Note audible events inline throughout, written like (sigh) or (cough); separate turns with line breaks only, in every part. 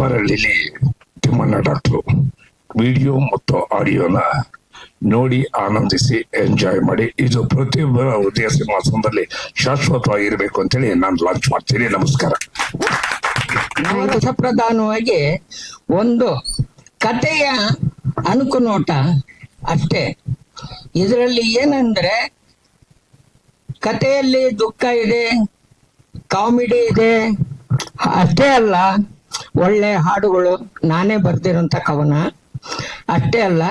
ಹೆಬ್ಬಾರಳ್ಳಿಲಿ Thimmanna doctor. Video ಮತ್ತು ಆಡಿಯೋನ ನೋಡಿ, ಆನಂದಿಸಿ, ಎಂಜಾಯ್ ಮಾಡಿ. ಇದು ಪ್ರತಿಯೊಬ್ಬರ ಹೃದಯ ಸಿಂಹಾಸನದಲ್ಲಿ ಶಾಶ್ವತವಾಗಿರ್ಬೇಕು ಅಂತೇಳಿ ನಾನು ಲಾಂಚ್ ಮಾಡ್ತೀನಿ. ನಮಸ್ಕಾರ.
ಪ್ರಧಾನವಾಗಿ ಒಂದು ಕಥೆಯ ಅನುಕುನೋಟ ಅಷ್ಟೇ. ಇದರಲ್ಲಿ ಏನಂದ್ರೆ, ಕಥೆಯಲ್ಲಿ ದುಃಖ ಇದೆ, ಕಾಮಿಡಿ ಇದೆ, ಅಷ್ಟೇ ಅಲ್ಲ ಒಳ್ಳೆ ಹಾಡುಗಳು ನಾನೇ ಬರ್ದಿರೋಂಥ ಕವನ ಅಷ್ಟೇ ಅಲ್ಲ,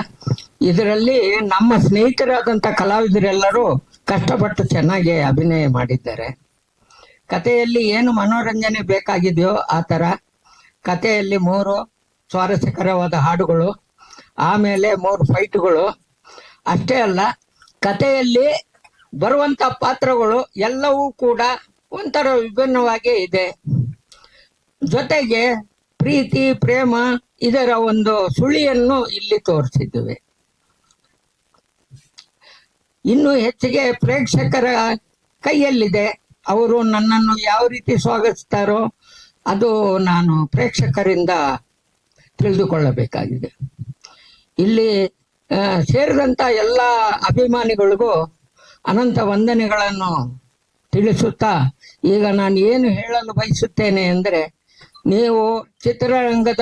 ಇದರಲ್ಲಿ ನಮ್ಮ ಸ್ನೇಹಿತರಾದಂಥ ಕಲಾವಿದರೆಲ್ಲರೂ ಕಷ್ಟಪಟ್ಟು ಚೆನ್ನಾಗಿ ಅಭಿನಯ ಮಾಡಿದ್ದಾರೆ. ಕಥೆಯಲ್ಲಿ ಏನು ಮನೋರಂಜನೆ ಬೇಕಾಗಿದೆಯೋ ಆ ಥರ ಕಥೆಯಲ್ಲಿ ಮೂರು ಸ್ವಾರಸ್ಯಕರವಾದ ಹಾಡುಗಳು, ಆಮೇಲೆ ಮೂರು ಫೈಟ್ಗಳು. ಅಷ್ಟೇ ಅಲ್ಲ, ಕಥೆಯಲ್ಲಿ ಬರುವಂತ ಪಾತ್ರಗಳು ಎಲ್ಲವೂ ಕೂಡ ಒಂಥರ ವಿಭಿನ್ನವಾಗೇ ಇದೆ. ಜೊತೆಗೆ ಪ್ರೀತಿ, ಪ್ರೇಮ ಇದರ ಒಂದು ಸುಳಿಯನ್ನು ಇಲ್ಲಿ ತೋರಿಸಿದ್ದೇವೆ. ಇನ್ನು ಹೆಚ್ಚಿಗೆ ಪ್ರೇಕ್ಷಕರ ಕೈಯಲ್ಲಿದೆ. ಅವರು ನನ್ನನ್ನು ಯಾವ ರೀತಿ ಸ್ವಾಗತಿಸ್ತಾರೋ ಅದು ನಾನು ಪ್ರೇಕ್ಷಕರಿಂದ ತಿಳಿದುಕೊಳ್ಳಬೇಕಾಗಿದೆ. ಇಲ್ಲಿ ಸೇರಿದಂತ ಎಲ್ಲ ಅಭಿಮಾನಿಗಳಿಗೂ ಅನಂತ ವಂದನೆಗಳನ್ನು ತಿಳಿಸುತ್ತಾ ಈಗ ನಾನು ಏನು ಹೇಳಲು ಬಯಸುತ್ತೇನೆ ಅಂದರೆ ನೀವು ಚಿತ್ರರಂಗದ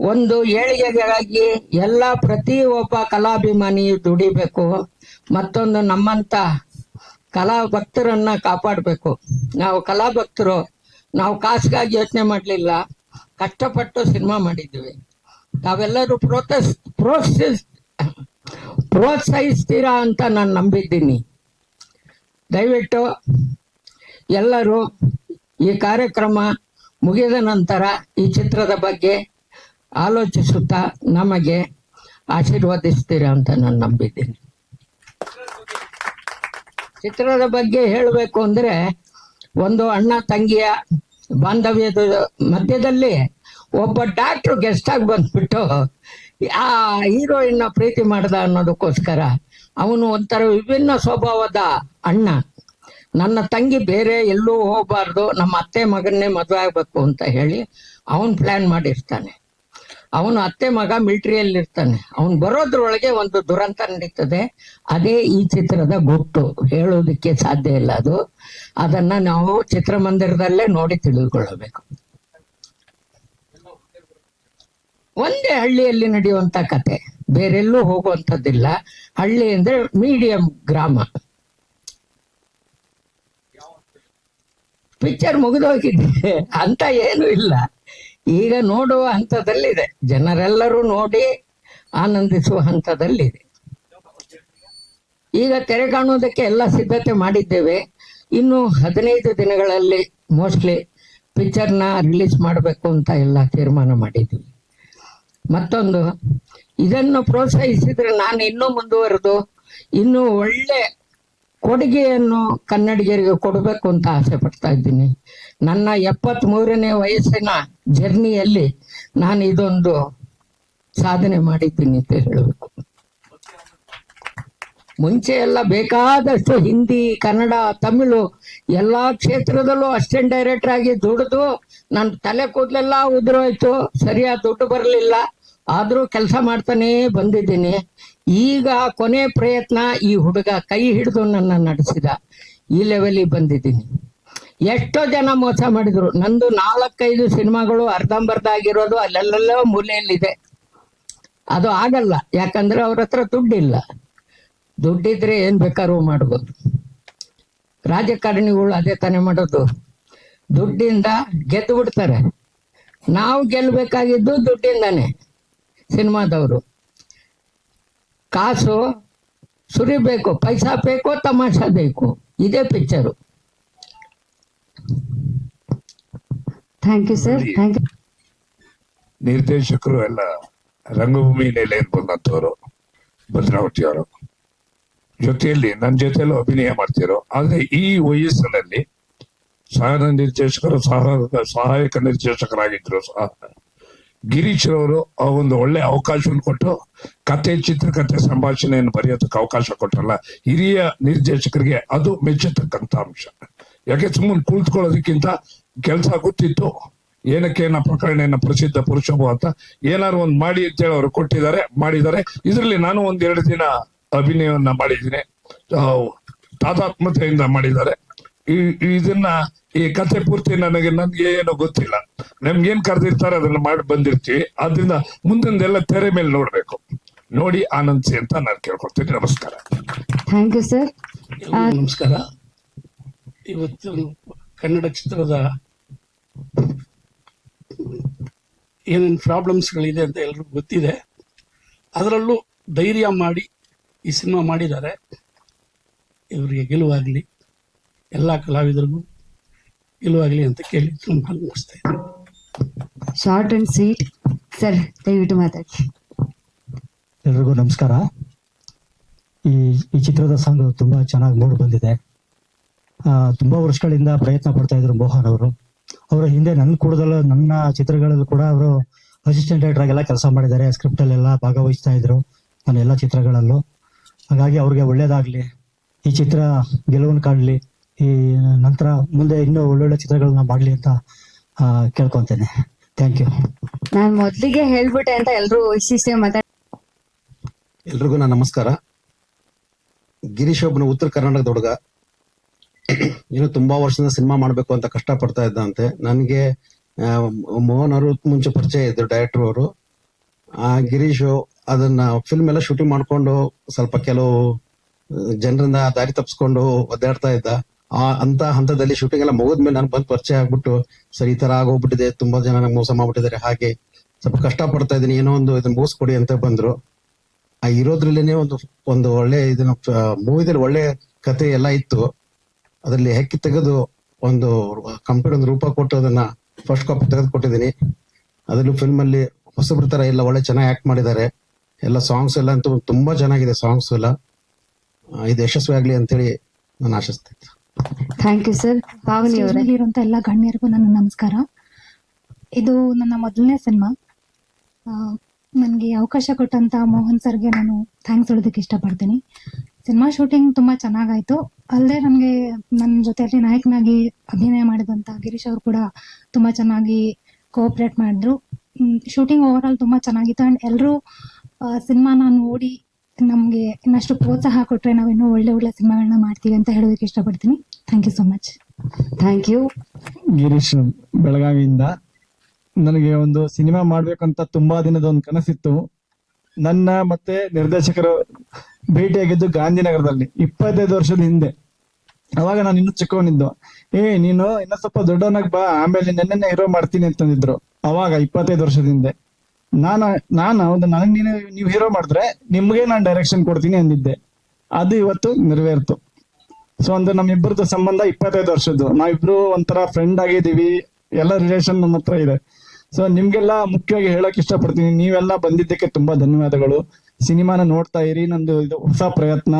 ಒಂದು ಏಳಿಗೆಗಾಗಿ ಎಲ್ಲ ಪ್ರತಿ ಒಬ್ಬ ಕಲಾಭಿಮಾನಿ ದುಡಿಬೇಕು. ಮತ್ತೊಂದು ನಮ್ಮಂತ ಕಲಾ ಭಕ್ತರನ್ನ ಕಾಪಾಡಬೇಕು. ನಾವು ಕಲಾ ಭಕ್ತರು, ನಾವು ಕಾಸಿಗಾಗಿ ಯೋಚನೆ ಮಾಡಲಿಲ್ಲ. ಕಷ್ಟಪಟ್ಟು ಸಿನಿಮಾ ಮಾಡಿದ್ವಿ ತಾವೆಲ್ಲರೂ ಪ್ರೋತ್ಸಾಹ ಪ್ರೋತ್ಸಾಹಿಸ್ ಪ್ರೋತ್ಸಾಹಿಸ್ತೀರಾ ಅಂತ ನಾನು ನಂಬಿದ್ದೀನಿ. ದಯವಿಟ್ಟು ಎಲ್ಲರೂ ಈ ಕಾರ್ಯಕ್ರಮ ಮುಗಿದ ನಂತರ ಈ ಚಿತ್ರದ ಬಗ್ಗೆ ಆಲೋಚಿಸುತ್ತಾ ನಮಗೆ ಆಶೀರ್ವದಿಸ್ತೀರಾ ಅಂತ ನಾನು ನಂಬಿದ್ದೀನಿ. ಚಿತ್ರದ ಬಗ್ಗೆ ಹೇಳಬೇಕು ಅಂದ್ರೆ ಒಂದು ಅಣ್ಣ ತಂಗಿಯ ಬಾಂಧವ್ಯದ ಮಧ್ಯದಲ್ಲಿ ಒಬ್ಬ ಡಾಕ್ಟ್ರು ಗೆಸ್ಟ್ ಆಗಿ ಬಂದ್ಬಿಟ್ಟು ಆ ಹೀರೋಯಿನ್ ಪ್ರೀತಿ ಮಾಡ್ದ ಅನ್ನೋದಕ್ಕೋಸ್ಕರ ಅವನು ಒಂಥರ ವಿಭಿನ್ನ ಸ್ವಭಾವದ ಅಣ್ಣ. ನನ್ನ ತಂಗಿ ಬೇರೆ ಎಲ್ಲೂ ಹೋಗಬಾರ್ದು, ನಮ್ಮ ಅತ್ತೆ ಮಗನ್ನೇ ಮದುವೆ ಆಗ್ಬೇಕು ಅಂತ ಹೇಳಿ ಅವನ್ ಪ್ಲಾನ್ ಮಾಡಿರ್ತಾನೆ. ಅವನು ಅತ್ತೆ ಮಗ ಮಿಲಿಟರಿಯಲ್ಲಿ ಇರ್ತಾನೆ ಅವನು ಬರೋದ್ರೊಳಗೆ ಒಂದು ದುರಂತ ನಡೀತದೆ. ಅದೇ ಈ ಚಿತ್ರದ ಗುಟ್ಟು. ಹೇಳೋದಕ್ಕೆ ಸಾಧ್ಯ ಇಲ್ಲ ಅದು. ಅದನ್ನ ನಾವು ಚಿತ್ರಮಂದಿರದಲ್ಲೇ ನೋಡಿ ತಿಳಿದುಕೊಳ್ಳಬೇಕು. ಒಂದೇ ಹಳ್ಳಿಯಲ್ಲಿ ನಡೆಯುವಂತ ಕತೆ. ಬೇರೆಲ್ಲೂ ಹೋಗುವಂಥದ್ದಿಲ್ಲ. ಹಳ್ಳಿ ಅಂದ್ರೆ ಮೀಡಿಯಂ ಗ್ರಾಮ. ಪಿಕ್ಚರ್ ಮುಗಿದೋಗಿದೆ (laughs) ಅಂತ ಏನು ಇಲ್ಲ. ಈಗ ನೋಡುವ ಹಂತದಲ್ಲಿದೆ. ಜನರೆಲ್ಲರೂ ನೋಡಿ ಆನಂದಿಸುವ ಹಂತದಲ್ಲಿದೆ. ಈಗ ತೆರೆ ಕಾಣುವುದಕ್ಕೆ ಎಲ್ಲ ಸಿದ್ಧತೆ ಮಾಡಿದ್ದೇವೆ. ಇನ್ನು ಹದಿನೈದು ದಿನಗಳಲ್ಲಿ ಮೋಸ್ಟ್ಲಿ ಪಿಕ್ಚರ್ನ ರಿಲೀಸ್ ಮಾಡಬೇಕು ಅಂತ ಎಲ್ಲ ತೀರ್ಮಾನ ಮಾಡಿದ್ದೀವಿ. ಮತ್ತೊಂದು, ಇದನ್ನು ಪ್ರೋತ್ಸಾಹಿಸಿದ್ರೆ ನಾನು ಇನ್ನೂ ಮುಂದುವರೆದು, ಇನ್ನೂ ಒಳ್ಳೆ ಕೊಡುಗೆಯನ್ನು ಕನ್ನಡಿಗರಿಗೆ ಕೊಡಬೇಕು ಅಂತ ಆಸೆ ಪಡ್ತಾ ಇದ್ದೀನಿ. ನನ್ನ ಎಪ್ಪತ್ತ್ ಮೂರನೇ ವಯಸ್ಸಿನ ಜರ್ನಿಯಲ್ಲಿ ನಾನು ಇದೊಂದು ಸಾಧನೆ ಮಾಡಿದ್ದೀನಿ ಅಂತ ಹೇಳಬೇಕು. ಮುಂಚೆ ಎಲ್ಲ ಬೇಕಾದಷ್ಟು ಹಿಂದಿ, ಕನ್ನಡ, ತಮಿಳು ಎಲ್ಲಾ ಕ್ಷೇತ್ರದಲ್ಲೂ ಅಸಿಸ್ಟೆಂಟ್ ಡೈರೆಕ್ಟರ್ ಆಗಿ ದುಡಿದು ನನ್ನ ತಲೆ ಕೂದಲೆಲ್ಲ ಉದುರೋಯ್ತು. ಸರಿಯಾದ ದುಡ್ಡು ಬರಲಿಲ್ಲ. ಆದ್ರೂ ಕೆಲಸ ಮಾಡ್ತಾನೆ ಬಂದಿದ್ದೀನಿ. ಈಗ ಕೊನೆ ಪ್ರಯತ್ನ ಈ ಹುಡುಗ ಕೈ ಹಿಡಿದು ನನ್ನ ನಡೆಸಿದ. ಈ ಲೆವೆಲಿಗೆ ಬಂದಿದ್ದೀನಿ. ಎಷ್ಟೋ ಜನ ಮೋಸ ಮಾಡಿದ್ರು. ನಂದು ನಾಲ್ಕೈದು ಸಿನಿಮಾಗಳು ಅರ್ಧಂಬರ್ಧ ಆಗಿರೋದು ಅಲ್ಲೆಲ್ಲೆಲ್ಲೋ ಮೂಲೆಯಲ್ಲಿದೆ. ಅದು ಆಗಲ್ಲ. ಯಾಕಂದ್ರೆ ಅವ್ರ ಹತ್ರ ದುಡ್ಡಿಲ್ಲ. ದುಡ್ಡಿದ್ರೆ ಏನ್ ಬೇಕಾದ್ರೂ ಮಾಡ್ಬೋದು. ರಾಜಕಾರಣಿಗಳು ಅದೇ ತಾನೇ ಮಾಡೋದು. ದುಡ್ಡಿಂದ ಗೆದ್ದು ಬಿಡ್ತಾರೆ ನಾವು ಗೆಲ್ಬೇಕಾಗಿದ್ದು ದುಡ್ಡಿಂದಾನೆ ಸಿನಿಮಾದವರು. ಕಾಸು ಸುರಿಬೇಕು ಪೈಸಾ ಬೇಕೋ ತಮಾಷೆ ಬೇಕು. ಇದೇ picture
thank you sir thank you
ನಿರ್ದೇಶಕರು ಎಲ್ಲ ರಂಗಭೂಮಿ ನೆಲೆಯಿಂದ ಭದ್ರಾವತಿ ಅವರು. ಜೊತೆಯಲ್ಲಿ ನನ್ನ ಜೊತೆಯಲ್ಲೂ ಅಭಿನಯ ಮಾಡ್ತಿರೋ ಆದ್ರೆ ಈ ವಯಸ್ಸಿನಲ್ಲಿ ಸಹ ನಿರ್ದೇಶಕರು ಸಹ ಸಹಾಯಕ ನಿರ್ದೇಶಕರಾಗಿದ್ರು ಸಹ. ಗಿರೀಶ್ ರವರು ಒಂದು ಒಳ್ಳೆ ಅವಕಾಶವನ್ನು ಕೊಟ್ಟು ಕತೆ ಚಿತ್ರಕಥೆ ಸಂಭಾಷಣೆಯನ್ನು ಬರೆಯೋದಕ್ಕೆ ಅವಕಾಶ ಕೊಟ್ಟರಲ್ಲ ಹಿರಿಯ ನಿರ್ದೇಶಕರಿಗೆ ಅದು ಮೆಚ್ಚತಕ್ಕಂಥ ಅಂಶ. ಯಾಕೆ ಸುಮ್ಮನೆ ಕುಳಿತುಕೊಳ್ಳೋದಕ್ಕಿಂತ ಕೆಲಸ ಗೊತ್ತಿತ್ತು, ಏನಕ್ಕೆ ಪ್ರಕರಣ ಪ್ರಕರಣ ಪ್ರಸಿದ್ಧ ಪುರುಷಭು ಅಂತ ಏನಾರು ಒಂದು ಮಾಡಿ ಅಂತೇಳಿ ಅವರು ಕೊಟ್ಟಿದ್ದಾರೆ, ಮಾಡಿದ್ದಾರೆ. ಇದರಲ್ಲಿ ನಾನು ಒಂದ್ ಎರಡು ದಿನ ಅಭಿನಯವನ್ನ ಮಾಡಿದ್ದೀನಿ. ತಾತಾತ್ಮತೆಯಿಂದ ಮಾಡಿದ್ದಾರೆ. ಈ, ಇದನ್ನ ಈ ಕಥೆ ಪೂರ್ತಿ ನನಗೆ, ನನ್ಗೆ ಏನು ಗೊತ್ತಿಲ್ಲ. ನಮ್ಗೆ ಏನ್ ಕರೆದಿರ್ತಾರೆ ಅದನ್ನ ಮಾಡಿ ಬಂದಿರ್ತೀವಿ. ಆದ್ರಿಂದ ಮುಂದಿಂದೆಲ್ಲ ತೆರೆ ಮೇಲೆ ನೋಡ್ಬೇಕು. ನೋಡಿ ಆನಂದಿಸಿ ಅಂತ ನಾನು ಕೇಳ್ಕೊಳ್ತೀನಿ ನಮಸ್ಕಾರ.
Thank you sir.
ನಮಸ್ಕಾರ. ಇವತ್ತು ಕನ್ನಡ ಚಿತ್ರದ ಏನೇನು ಪ್ರಾಬ್ಲಮ್ಸ್ಗಳಿದೆ ಅಂತ ಎಲ್ರಿಗೂ ಗೊತ್ತಿದೆ. ಅದರಲ್ಲೂ ಧೈರ್ಯ ಮಾಡಿ ಈ ಸಿನಿಮಾ ಮಾಡಿದ್ದಾರೆ. ಇವರಿಗೆ ಗೆಲುವಾಗಲಿ ಎಲ್ಲ ಕಲಾವಿದರಿಗೂ ಗೆಲುವಾಗಲಿ ಅಂತ ಕೇಳಿ ತುಂಬ ಮುಗಿಸ್ತಾ ಇದ್ದೀನಿ.
ಶಾರ್ಟ್ ಅಂಡ್ ಸ್ವೀಟ್ ಸರ್ ದಯವಿಟ್ಟು ಮಾತಾಡಿ.
ಎಲ್ರಿಗೂ ನಮಸ್ಕಾರ. ಈ ಈ ಚಿತ್ರದ ಸಾಂಗ್ ತುಂಬಾ ಚೆನ್ನಾಗಿ ಮೂಡ್ ಬಂದಿದೆ. ತುಂಬಾ ವರ್ಷಗಳಿಂದ ಪ್ರಯತ್ನ ಪಡ್ತಾ ಇದ್ರು ಮೋಹನ್ ಅವರು. ಅವರ ಹಿಂದೆ ನನ್ನ ಕೂಡದಲ್ಲ ನನ್ನ ಚಿತ್ರಗಳಲ್ಲೂ ಕೂಡ ಅವರು ಅಸಿಸ್ಟೆಂಟ್ ಡೈರೆಕ್ಟರ್ ಎಲ್ಲ ಕೆಲಸ ಮಾಡಿದ್ದಾರೆ. ಸ್ಕ್ರಿಪ್ಟ್ ಅಲ್ಲೆಲ್ಲ ಭಾಗವಹಿಸ್ತಾ ಇದ್ರು ನನ್ನ ಎಲ್ಲ ಚಿತ್ರಗಳಲ್ಲೂ. ಹಾಗಾಗಿ ಅವ್ರಿಗೆ ಒಳ್ಳೇದಾಗ್ಲಿ. ಈ ಚಿತ್ರ ಗೆಲುವನ್ನು ಕಾಣಲಿ. ಈ ನಂತರ ಮುಂದೆ ಇನ್ನೂ ಒಳ್ಳೊಳ್ಳೆ ಚಿತ್ರಗಳನ್ನ ಮಾಡ್ಲಿ ಅಂತ ಕೇಳ್ಕೊಂತೇನೆ. ಥ್ಯಾಂಕ್ ಯು
ನಾನು ಮೊದಲಿಗೆ ಹೇಳ್ಬಿಟ್ಟೆ ಅಂತ ಎಲ್ರು ಇಷ್ಟಿಷ್ಟೇ ಮಾತಾಡ
ಎಲ್ರಿಗೂ ನಾನು ನಮಸ್ಕಾರ. ಗಿರೀಶ್ ಒಬ್ಬನ ಉತ್ತರ ಕರ್ನಾಟಕದ ಹುಡುಗ. ಇನ್ನು ತುಂಬಾ ವರ್ಷದಿಂದ ಸಿನಿಮಾ ಮಾಡಬೇಕು ಅಂತ ಕಷ್ಟ ಪಡ್ತಾ ಇದ್ದಂತೆ. ನನಗೆ ಮೋಹನ್ ಅವರು ಮುಂಚೆ ಪರಿಚಯ ಇದ್ರು ಡೈರೆಕ್ಟರ್ ಅವರು. ಆ ಗಿರೀಶ್ ಅದನ್ನ ಫಿಲ್ಮ್ ಎಲ್ಲ ಶೂಟಿಂಗ್ ಮಾಡ್ಕೊಂಡು ಸ್ವಲ್ಪ ಕೆಲವು ಜನರಿಂದ ದಾರಿ ತಪ್ಪಿಸ್ಕೊಂಡು ಒದ್ದಾಡ್ತಾ ಇದ್ದ. ಆ ಅಂತ ಹಂತದಲ್ಲಿ ಶೂಟಿಂಗ್ ಎಲ್ಲ ಮುಗಿದ್ಮೇಲೆ ನಾನು ಬಂದು ಪರಿಚಯ ಆಗ್ಬಿಟ್ಟು, ಸರ್, ಈ ತರ ಆಗೋಗ್ಬಿಟ್ಟಿದೆ, ತುಂಬಾ ಜನ ನಂಗೆ ಮೋಸ ಮಾಡ್ಬಿಟ್ಟಿದ್ದಾರೆ, ಹಾಗೆ ಸ್ವಲ್ಪ ಕಷ್ಟ ಪಡ್ತಾ ಇದ್ದೀನಿ, ಏನೋ ಒಂದು ಇದನ್ನ ಮುಗಿಸ್ಕೊಡಿ ಅಂತ ಬಂದ್ರು. ಆ, ಇರೋದ್ರಲ್ಲೇನೆ ಒಂದು ಒಂದು ಒಳ್ಳೆ ಇದನ್ನ ಮೂವಿದಲ್ಲಿ ಒಳ್ಳೆ ಕತೆ ಎಲ್ಲ ಇತ್ತು. ಅದರಲ್ಲಿ ಹೆಕ್ಕಿ ತೆಗೆದು ಒಂದು ಕಂಪ್ಯೂಟರ್ ಒಂದು ರೂಪ ಕೊಟ್ಟು ಅದನ್ನ ಫಸ್ಟ್ ಕಾಪಿ ತೆಗೆದು ಕೊಟ್ಟಿದ್ದೀನಿ ಅದರಲ್ಲೂ ಫಿಲ್ಮ್ ಅಲ್ಲಿ ಹೊಸಬ್ರ ತರ ಎಲ್ಲ ಒಳ್ಳೆ ಚೆನ್ನಾಗಿ ಆಕ್ಟ್ ಮಾಡಿದ್ದಾರೆ. ಎಲ್ಲ ಸಾಂಗ್ಸ್ ಎಲ್ಲ ಅಂತೂ ತುಂಬಾ ಚೆನ್ನಾಗಿದೆ ಸಾಂಗ್ಸ್ ಎಲ್ಲ. ಇದು ಯಶಸ್ವಿ ಆಗ್ಲಿ ಅಂತೇಳಿ ನಾನು ಆಶಿಸ್ತಾ ಇದ್ದೆ.
ಥ್ಯಾಂಕ್ ಯು ಸರ್ ಪಾವನಿ ಅವರೇ.
ಇರುವಂತ ಎಲ್ಲ ಗಣ್ಯರಿಗೂ ನನ್ನ ನಮಸ್ಕಾರ. ಇದು ನನ್ನ ಮೊದಲನೇ ಸಿನಿಮಾ. ನನಗೆ ಅವಕಾಶ ಕೊಟ್ಟಂತ ಮೋಹನ್ ಸರ್ಗೆ ನಾನು ಥ್ಯಾಂಕ್ಸ್ ಹೇಳೋದಕ್ಕೆ ಇಷ್ಟಪಡ್ತೀನಿ. ಸಿನಿಮಾ ಶೂಟಿಂಗ್ ತುಂಬಾ ಚೆನ್ನಾಗಾಯ್ತು. ಅಲ್ಲದೆ ನನಗೆ ನನ್ನ ಜೊತೆಯಲ್ಲಿ ನಾಯಕನಾಗಿ ಅಭಿನಯ ಮಾಡಿದಂತ ಗಿರೀಶ್ ಅವರು ಕೂಡ ತುಂಬಾ ಚೆನ್ನಾಗಿ ಕೋಆಪರೇಟ್ ಮಾಡಿದ್ರು. ಶೂಟಿಂಗ್ ಓವರ್ ಆಲ್ ತುಂಬಾ ಚೆನ್ನಾಗಿತ್ತು. ಅಂಡ್ ಎಲ್ಲರೂ ಸಿನಿಮಾನ ನೋಡಿ ನಮಗೆ ಇನ್ನಷ್ಟು ಪ್ರೋತ್ಸಾಹ ಕೊಟ್ರೆ ನಾವು ಇನ್ನೂ ಒಳ್ಳೆ ಒಳ್ಳೆ ಸಿನಿಮಾಗಳನ್ನ ಮಾಡ್ತೀವಿ ಅಂತ ಹೇಳೋದಕ್ಕೆ ಇಷ್ಟಪಡ್ತೀನಿ. Thank you so much
thank you
Girish ಬೆಳಗಾವಿಯಿಂದ. ನನಗೆ ಒಂದು ಸಿನಿಮಾ ಮಾಡ್ಬೇಕಂತ ತುಂಬಾ ದಿನದ ಒಂದು ಕನಸಿತ್ತು. ನನ್ನ ಮತ್ತೆ ನಿರ್ದೇಶಕರು ಭೇಟಿಯಾಗಿದ್ದು ಗಾಂಧಿನಗರದಲ್ಲಿ ಇಪ್ಪತ್ತೈದು ವರ್ಷದ ಹಿಂದೆ. ಅವಾಗ ನಾನು ಇನ್ನೂ ಚಿಕ್ಕವನಿದ್ದು. ಏ ನೀನು ಇನ್ನ ಸ್ವಲ್ಪ ದೊಡ್ಡವನಾಗ್ ಬಾ ಆಮೇಲೆ ನೆನ್ನೆ ಹೀರೋ ಮಾಡ್ತೀನಿ ಅಂತಂದಿದ್ರು ಅವಾಗ ಇಪ್ಪತ್ತೈದು ವರ್ಷದ ಹಿಂದೆ. ನಾನು ನಾನು ಒಂದು ನನಗೆ ನೀನು ನೀವು ಹೀರೋ ಮಾಡಿದ್ರೆ ನಿಮ್ಗೆ ನಾನು ಡೈರೆಕ್ಷನ್ ಕೊಡ್ತೀನಿ ಅಂದಿದ್ದೆ. ಅದು ಇವತ್ತು ನೆರವೇರ್ತು. ಸೊ ಅಂದ್ರೆ ನಮ್ಮಿಬ್ಬರದ್ದು ಸಂಬಂಧ ಇಪ್ಪತ್ತೈದು ವರ್ಷದ್ದು. ನಾವಿಬ್ರು ಒಂಥರ ಫ್ರೆಂಡ್ ಆಗಿದ್ದೀವಿ. ಎಲ್ಲ ರಿಲೇಷನ್ ನಮ್ಮ ಹತ್ರ ಇದೆ. ಸೊ ನಿಮ್ಗೆಲ್ಲ ಮುಖ್ಯವಾಗಿ ಹೇಳಕ್ ಇಷ್ಟಪಡ್ತೀನಿ. ನೀವೆಲ್ಲ ಬಂದಿದ್ದಕ್ಕೆ ತುಂಬಾ ಧನ್ಯವಾದಗಳು. ಸಿನಿಮಾನ ನೋಡ್ತಾ ಇರಿ. ನಂದು ಇದು ಹೊಸ ಪ್ರಯತ್ನ.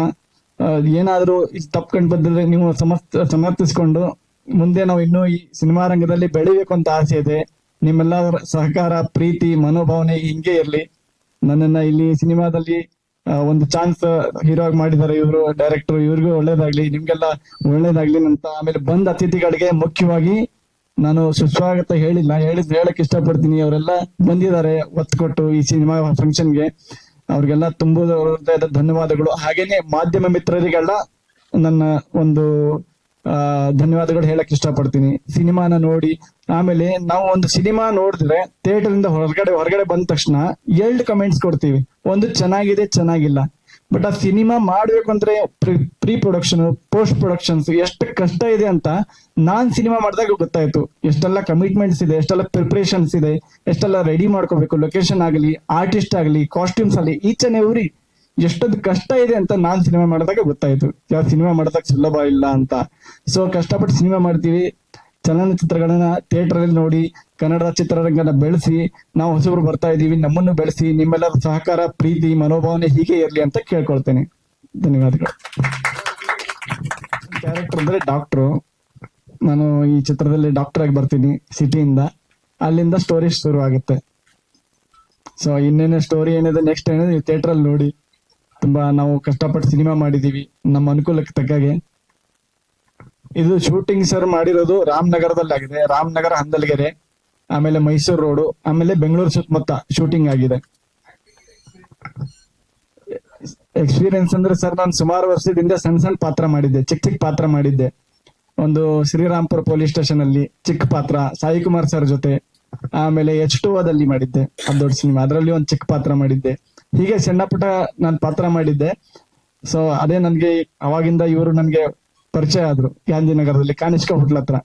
ಏನಾದರೂ ತಪ್ಪು ಕಂಡು ನೀವು ಸಮರ್ಥ, ಸಮರ್ಥಿಸ್ಕೊಂಡು ಮುಂದೆ ನಾವು ಇನ್ನೂ ಈ ಸಿನಿಮಾ ರಂಗದಲ್ಲಿ ಬೆಳಿಬೇಕು ಅಂತ ಆಸೆ ಇದೆ. ನಿಮ್ಮೆಲ್ಲರ ಸಹಕಾರ, ಪ್ರೀತಿ, ಮನೋಭಾವನೆ ಹಿಂಗೆ ಇರಲಿ. ನನ್ನನ್ನ ಇಲ್ಲಿ ಸಿನಿಮಾದಲ್ಲಿ ಒಂದು ಚಾನ್ಸ್ ಹೀರೋ ಆಗಿ ಮಾಡಿದ್ದಾರೆ ಇವರು ಡೈರೆಕ್ಟರ್ ಇವ್ರಿಗೂ ಒಳ್ಳೇದಾಗ್ಲಿ, ನಿಮ್ಗೆಲ್ಲ ಒಳ್ಳೇದಾಗ್ಲಿ ಅಂತ ಆಮೇಲೆ ಬಂದ ಅತಿಥಿಗಳಿಗೆ ಮುಖ್ಯವಾಗಿ ನಾನು ಸುಸ್ವಾಗತ ಹೇಳಿಲ್ಲ ಹೇಳಿದ್ ಹೇಳಕ್ ಇಷ್ಟಪಡ್ತೀನಿ. ಅವರೆಲ್ಲ ಬಂದಿದ್ದಾರೆ ಒತ್ತು ಕೊಟ್ಟು ಈ ಸಿನಿಮಾ ಫಂಕ್ಷನ್ಗೆ ಅವ್ರಿಗೆಲ್ಲ ತುಂಬ ಧನ್ಯವಾದಗಳು. ಹಾಗೇನೆ ಮಾಧ್ಯಮ ಮಿತ್ರರಿಗೆಲ್ಲ ನನ್ನ ಒಂದು ಆ, ಧನ್ಯವಾದಗಳು ಹೇಳಕ್ ಇಷ್ಟಪಡ್ತೀನಿ. ಸಿನಿಮಾನ ನೋಡಿ, ಆಮೇಲೆ ನಾವು ಒಂದು ಸಿನಿಮಾ ನೋಡಿದ್ರೆ ಥಿಯೇಟರ್ ಇಂದ ಹೊರಗಡೆ ಹೊರಗಡೆ ಬಂದ ತಕ್ಷಣ ಎರಡು ಕಮೆಂಟ್ಸ್ ಕೊಡ್ತೀವಿ. ಒಂದು ಚೆನ್ನಾಗಿದೆ, ಚೆನ್ನಾಗಿಲ್ಲ. ಬಟ್ ಆ ಸಿನಿಮಾ ಮಾಡ್ಬೇಕು ಅಂದ್ರೆ ಪ್ರೀ ಪ್ರೊಡಕ್ಷನ್ ಪೋಸ್ಟ್ ಪ್ರೊಡಕ್ಷನ್ಸ್ ಎಷ್ಟು ಕಷ್ಟ ಇದೆ ಅಂತ ನಾನ್ ಸಿನಿಮಾ ಮಾಡಿದಾಗ ಗೊತ್ತಾಯ್ತು. ಎಷ್ಟೆಲ್ಲ ಕಮಿಟ್ಮೆಂಟ್ಸ್ ಇದೆ, ಎಷ್ಟೆಲ್ಲ ಪ್ರಿಪರೇಷನ್ಸ್ ಇದೆ, ಎಷ್ಟೆಲ್ಲ ರೆಡಿ ಮಾಡ್ಕೋಬೇಕು ಲೊಕೇಶನ್ ಆಗಲಿ ಆರ್ಟಿಸ್ಟ್ ಆಗಲಿ ಕಾಸ್ಟ್ಯೂಮ್ಸ್ ಆಗಲಿ ಈಚ್ ಅಂಡ್ ಎವ್ರಿ ಎಷ್ಟೊಂದು ಕಷ್ಟ ಇದೆ ಅಂತ ನಾನ್ ಸಿನಿಮಾ ಮಾಡಿದಾಗ ಗೊತ್ತಾಯ್ತು. ಯಾವ ಸಿನಿಮಾ ಮಾಡಿದಾಗ ಸುಲಭ ಇಲ್ಲ ಅಂತ. ಸೊ ಕಷ್ಟಪಟ್ಟು ಸಿನಿಮಾ ಮಾಡ್ತೀವಿ. ಚಲನಚಿತ್ರಗಳನ್ನ ಥಿಯೇಟರ್ ಅಲ್ಲಿ ನೋಡಿ, ಕನ್ನಡ ಚಿತ್ರರಂಗನ ಬೆಳೆಸಿ, ನಾವು ಹೊಸಬ್ರು ಬರ್ತಾ ಇದೀವಿ ನಮ್ಮನ್ನು ಬೆಳೆಸಿ, ನಿಮ್ಮೆಲ್ಲರ ಸಹಕಾರ, ಪ್ರೀತಿ, ಮನೋಭಾವನೆ ಹೀಗೆ ಇರಲಿ ಅಂತ ಕೇಳ್ಕೊಳ್ತೇನೆ. ಧನ್ಯವಾದಗಳು. ಕ್ಯಾರೆಕ್ಟರ್ ಅಂದ್ರೆ ಡಾಕ್ಟ್ರು ನಾನು ಈ ಚಿತ್ರದಲ್ಲಿ ಡಾಕ್ಟರ್ ಆಗಿ ಬರ್ತೀನಿ ಸಿಟಿಯಿಂದ. ಅಲ್ಲಿಂದ ಸ್ಟೋರಿ ಶುರು ಆಗುತ್ತೆ ಸೊ ಇನ್ನೇನು ಸ್ಟೋರಿ ಏನಿದೆ ನೆಕ್ಸ್ಟ್ ಏನಿದೆ ಥಿಯೇಟರ್ ಅಲ್ಲಿ ನೋಡಿ. ತುಂಬಾ ನಾವು ಕಷ್ಟಪಟ್ಟು ಸಿನಿಮಾ ಮಾಡಿದೀವಿ. ನಮ್ಮ ಅನುಕೂಲಕ್ಕೆ ತಕ್ಕಾಗೆ. ಇದು ಶೂಟಿಂಗ್ ಸರ್ ಮಾಡಿರೋದು ರಾಮನಗರದಲ್ಲಿ ಆಗಿದೆ. ರಾಮನಗರ ಹಂದಲ್ಗೆರೆ, ಆಮೇಲೆ ಮೈಸೂರು ರೋಡು ಆಮೇಲೆ ಬೆಂಗಳೂರು ಸುತ್ತಮುತ್ತ ಶೂಟಿಂಗ್ ಆಗಿದೆ. ಎಕ್ಸ್ಪೀರಿಯನ್ಸ್ ಅಂದ್ರೆ ಸರ್ ನಾನು ಸುಮಾರು ವರ್ಷದಿಂದ ಸಣ್ಣ ಸಣ್ಣ ಪಾತ್ರ ಮಾಡಿದ್ದೆ. ಚಿಕ್ಕ ಚಿಕ್ಕ ಪಾತ್ರ ಮಾಡಿದ್ದೆ. ಒಂದು ಶ್ರೀರಾಮ್ಪುರ ಪೊಲೀಸ್ ಸ್ಟೇಷನ್ ಅಲ್ಲಿ ಚಿಕ್ಕ ಪಾತ್ರ ಸಾಯಿ ಕುಮಾರ್ ಸರ್ ಜೊತೆ. ಆಮೇಲೆ ಎಚ್ ಟು ಅದಲ್ಲಿ ಮಾಡಿದ್ದೆ. ಅದ್ ದೊಡ್ಡ ಸಿನಿಮಾ. ಅದರಲ್ಲಿ ಒಂದು ಚಿಕ್ಕ ಪಾತ್ರ ಮಾಡಿದ್ದೆ. ಹೀಗೆ ಸಣ್ಣ ಪುಟ್ಟ ನಾನು ಪಾತ್ರ ಮಾಡಿದ್ದೆ. ಸೊ ಅದೇ ನನ್ಗೆ ಅವಾಗಿಂದ ಇವರು ನನ್ಗೆ ಪರಿಚಯ ಆದ್ರು, ಗಾಂಧಿನಗರದಲ್ಲಿ, ಕಾನಿಷ್ಕ ಹೋಟ್ಲ್ ಹತ್ರ,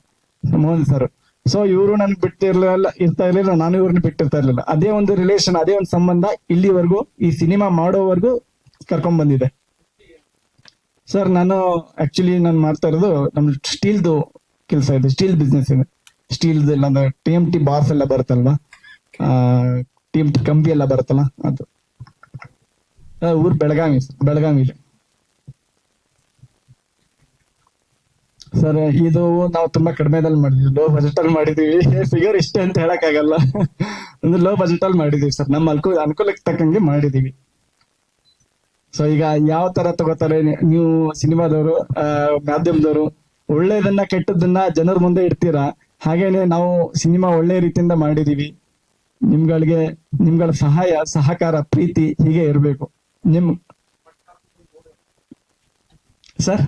ಮೋಹನ್ ಸರ್ ಸೊ ಇವರು ನನ್ಗೆ ಬಿಟ್ಟಿರ್ಲಿಲ್ಲ, ಇರ್ತಾ ಇರ್ಲಿಲ್ಲ, ನಾನು ಇವ್ರನ್ನ ಬಿಟ್ಟಿರ್ತಾ ಇರ್ಲಿಲ್ಲ. ಅದೇ ಒಂದು ರಿಲೇಷನ್ ಅದೇ ಒಂದು ಸಂಬಂಧ ಇಲ್ಲಿವರೆಗೂ, ಈ ಸಿನಿಮಾ ಮಾಡೋವರೆಗೂ ಕರ್ಕೊಂಡ್ ಬಂದಿದೆ. ಸರ್ ನಾನು ಆಕ್ಚುಲಿ ನಾನು ಮಾಡ್ತಾ ಇರೋದು ನಮ್ ಸ್ಟೀಲ್ದು ಕೆಲಸ ಇದೆ, ಸ್ಟೀಲ್ ಬಿಸ್ನೆಸ್ ಇದೆ. Steel T M T bars ಎಲ್ಲ ಬರುತ್ತಲ್ವಾ? ಟಿ ಎಂ ಟಿ ಕಂಬಿ ಎಲ್ಲ ಬರುತ್ತಲ್ಲ, ಅದು. ಊರ್ ಬೆಳಗಾವಿ ಸರ್ ಬೆಳಗಾವಿ ಸರ್, ಇದು ನಾವು ತುಂಬಾ ಕಡಿಮೆದಲ್ಲಿ ಮಾಡಿದ್ವಿ ಲೋ ಬಜೆಟ್ ಅಲ್ಲಿ ಮಾಡಿದೀವಿ. (laughs) ಫಿಗರ್ ಇಷ್ಟೇ ಅಂತ ಹೇಳಕ್ ಆಗಲ್ಲ (laughs) ಅಂದ್ರೆ ಲೋ ಬಜೆಟ್ ಅಲ್ಲಿ ಮಾಡಿದೀವಿ ಸರ್, ನಮ್ಮ ಅನುಕೂಲ ಅನುಕೂಲಕ್ಕೆ ತಕ್ಕಂಗೆ ಮಾಡಿದೀವಿ. ಸೊ ಈಗ ಯಾವ ತರ ತಗೋತಾರೆ ನೀವು ಸಿನಿಮಾದವರು ಮಾಧ್ಯಮದವರು, ಒಳ್ಳೇದನ್ನ ಕೆಟ್ಟದನ್ನ ಜನರ ಮುಂದೆ ಇಡ್ತೀರಾ? ಹಾಗೇನೆ ನಾವು ಸಿನಿಮಾ ಒಳ್ಳೆ ರೀತಿಯಿಂದ ಮಾಡಿದೀವಿ. ನಿಮ್ಗಳಿಗೆ, ನಿಮ್ಗಳ ಸಹಾಯ, ಸಹಕಾರ, ಪ್ರೀತಿ ಹೀಗೆ ಇರಬೇಕು. ನಿಮ್ ಸರ್?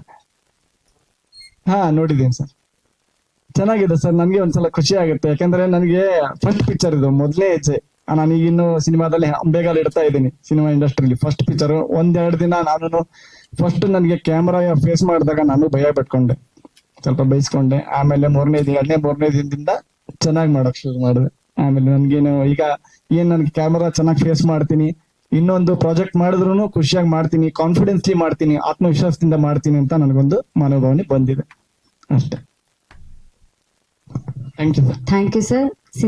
ಹಾ, ನೋಡಿದ್ದೀನಿ ಸರ್. ಚೆನ್ನಾಗಿದೆ ಸರ್, ನನಗೆ ಒಂದ್ಸಲ ಖುಷಿ ಆಗುತ್ತೆ. ಯಾಕಂದ್ರೆ ನನಗೆ ಫಸ್ಟ್ ಪಿಕ್ಚರ್ ಇದು, ಮೊದಲೇ ಹೆಜ್ಜೆ. ನಾನು ಈಗಿನ್ನು ಸಿನಿಮಾದಲ್ಲಿ ಬೇಗ ಇಡ್ತಾ ಇದ್ದೀನಿ, ಸಿನಿಮಾ ಇಂಡಸ್ಟ್ರಿಲಿ ಫಸ್ಟ್ ಪಿಕ್ಚರ್ ಒಂದೆರಡು ದಿನ ನಾನು ಫಸ್ಟ್ ನನಗೆ ಕ್ಯಾಮ್ರಾ ಫೇಸ್ ಮಾಡಿದಾಗ ನಾನು ಭಯ ಪಟ್ಕೊಂಡೆ. ಸ್ವಲ್ಪ ಬೈಸ್ಕೊಂಡೆ. ಆಮೇಲೆ ಮೂರನೇ ದಿನ ಎರಡನೇ ಮೂರನೇ ದಿನದಿಂದ ಚೆನ್ನಾಗಿ ಮಾಡಕ್ ಶುರು ಮಾಡಿದೆ. ಆಮೇಲೆ ನನ್ಗೇನು ಈಗ, ಏನ್ ನನ್ಗೆ ಕ್ಯಾಮರಾ ಚೆನ್ನಾಗಿ ಫೇಸ್ ಮಾಡ್ತೀನಿ ಇನ್ನೊಂದು ಪ್ರಾಜೆಕ್ಟ್ ಮಾಡಿದ್ರು ಖುಷಿಯಾಗಿ ಮಾಡ್ತೀನಿ ಕಾನ್ಫಿಡೆನ್ಸ್ಲಿ ಮಾಡ್ತೀನಿ, ಆತ್ಮವಿಶ್ವಾಸದಿಂದ ಮಾಡ್ತೀನಿ ಅಂತ ನನಗೊಂದು ಮನೋಭಾವನೆ ಬಂದಿದೆ. ಅಷ್ಟೇ. Thank you sir
thank you sir